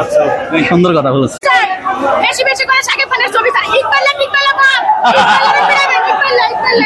আচ্ছা, সুন্দর কথা বলছ। বেশি বেশি করে সাকিব খানের ছবি ইকবাল ইকবাল ইকবাল ইকবাল।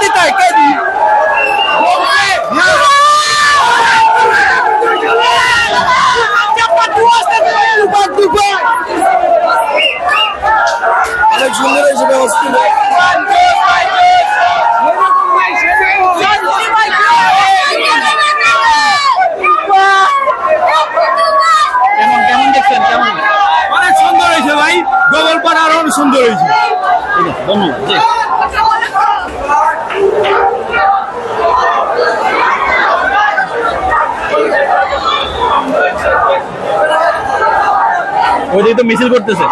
জি গতিতে অনেক সুন্দর হয়েছে কেমন কেমন দেখছেন? কেমন? অনেক সুন্দর হয়েছে ভাই। ডবল পাড়া আরও অনেক সুন্দর হয়েছে। ধন্যবাদ ওইদিকে তো মিছিল করতেছে।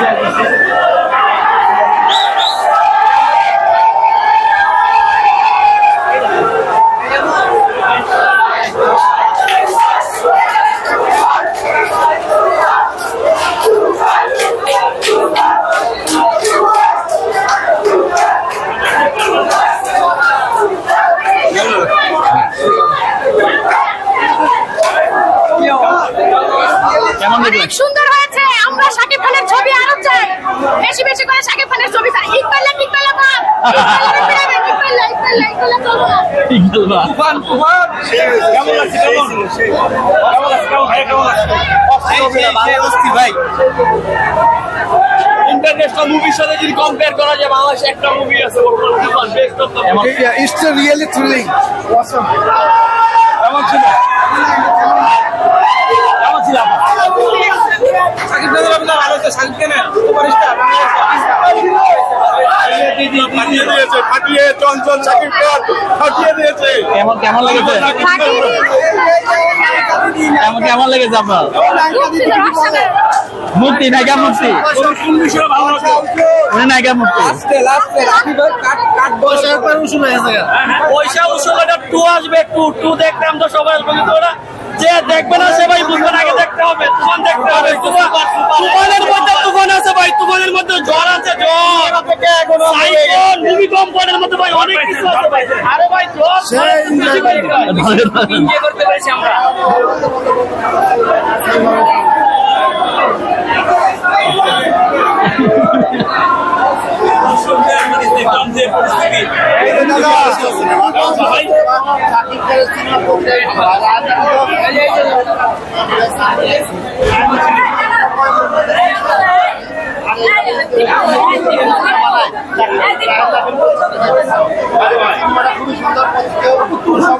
Yeah, কেমন কেমন? লাগছে কেমন? ভাই কেমন লাগছে? ভাই। ইন্টারন্যাশনাল মুভির সাথে যদি কম্পেয়ার করা যায় বাংলাদেশে একটা মুভি আছে তুফান বেস্ট অফ দ্য কেমন ছিল? কেমন ছিল? সাকিব খানের ভালো সাকিব খানের সুপারস্টার। ফাটিয়ে দিয়েছে ফাটিয়ে চঞ্চল সাকিব খান ফাটিয়ে দিয়েছে। কেমন কেমন লেগেছে? কেমন কেমন লেগেছে আপনার? মুক্তি নায়িকা মুক্তি। কোন বিষয়ে ভালো লাগছে উনি নায়িকা মুক্তি পয়সা উসুল এটা টু আসবে টু টু দেখতাম তো সবাই আসবে কিন্তু ওরা যে দেখবে না সে ভাই বুঝবে না আগে দেখতে হবে তুফান দেখতে হবে তুফান- তুফানের মধ্যে তুফান আছে ভাই তুফানের মধ্যে ঝড় আছে ঝড় সাইক্লোন ভূমিকম্পনের মধ্যে ভাই? অনেক কিছু আছে ভাই। আরে ভাই ঝড় সেই ভাই, ভালো। করতে পেরেছি আমরা।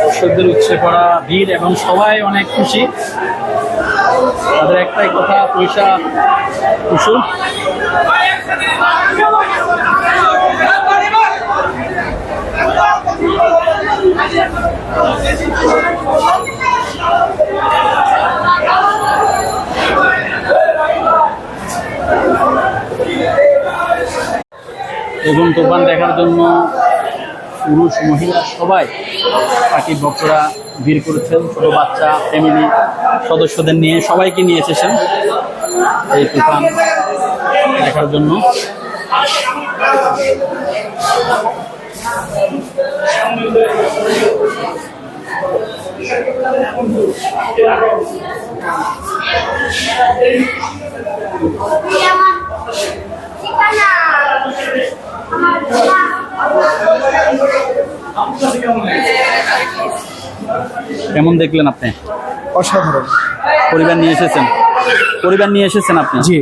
দর্শকদের উচ্ছে পড়া ভিড় এবং সবাই অনেক খুশি। তাদের একটাই কথা, পয়সা কুসুম। এবং তুফান দেখার জন্য পুরুষ, মহিলা সবাই পাখির ভক্তরা ভিড় করেছেন। ছোট বাচ্চা ফ্যামিলি সদস্যদের নিয়ে সবাইকে নিয়ে এসেছেন এই তুফান দেখার জন্য। কেমন দেখলেন আপনি? অসাধারণ। পরিবার নিয়ে এসেছেন? পরিবার নিয়ে এসেছেন আপনি? জি।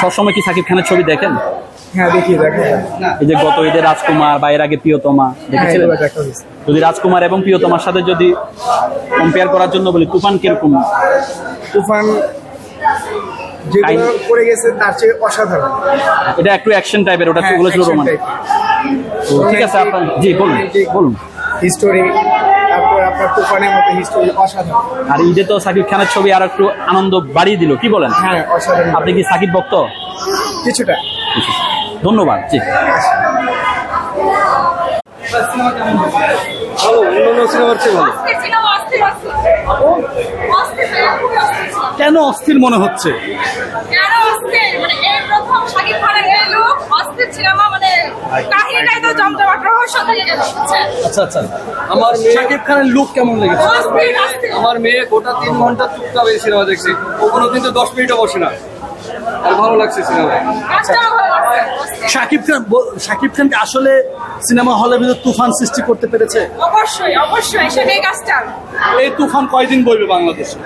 সবসময় কি সাকিব খানের ছবি দেখেন? হ্যাঁ দেখি দেখা। এই যে গত ঈদে রাজকুমার বা এর আগে প্রিয়তমা হ্যাঁ দেখেছিলেন হয়েছে। যদি রাজকুমার এবং প্রিয়তমার সাথে যদি কম্পেয়ার করার জন্য বলি তুফান কীরকম? তুফান যেগুলো কাহিনী- গেছে তার চেয়ে অসাধারণ। এটা একটু অ্যাকশন টাইপের ওটা হ্যাঁ, ছিল রোমান। ঠিক আছে আপনার জি বলুন বলুন। হিস্টোরি তারপর আপনার তুফানের মতো হিস্টোরি অসাধারণ। আর ঈদে তো সাকিব খানের ছবি আর একটু আনন্দ বাড়িয়ে দিল কি বলেন? হ্যাঁ অসাধারণ। আপনি কি সাকিব ভক্ত? কিছুটা। ধন্যবাদ জি। ভালো অন্য সিনেমার চেয়ে ভালো। কেন অস্থির মনে হচ্ছে? কেন অস্থির? মানে এই প্রথম শাকিব খানের এই look, অস্থির সিনেমা, মানে কাহিনীটাই তো জমজমাট, রহস্য থেকে গেল, আচ্ছা আচ্ছা। আমার মেয়ে শাকিব খানের লুক কেমন লেগেছে। আমার মেয়ে গোটা তিন ঘণ্টা চুপচাপ এই সিনেমা দেখছে। ও কোনো তো দশ মিনিটও বসে না। আর ভালো লাগছে সিনেমা কাজটাও ভালো শাকিব খান শাকিব খানকে আসলে সিনেমা হলের ভিতরে তুফান সৃষ্টি করতে পেরেছে? অবশ্যই অবশ্যই সেটাই কাজটা। এই তুফান কয়দিন বলবে বাংলাদেশে?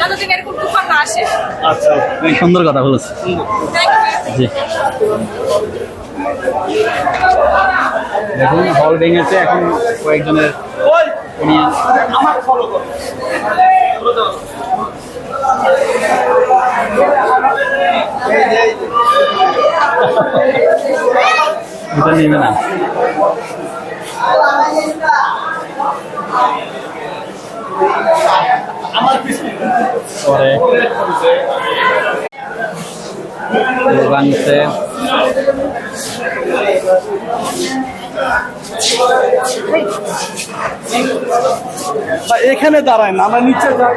যতদিন এরকম তুফান না আসে। আচ্ছা সুন্দর কথা বলেছে। থ্যাংক জি। দেখুন হল ভেঙেছে এখন কয়েকজনের নিয়ে নেবে না। এখানে দাঁড়ায় না আমরা নিচে যাই।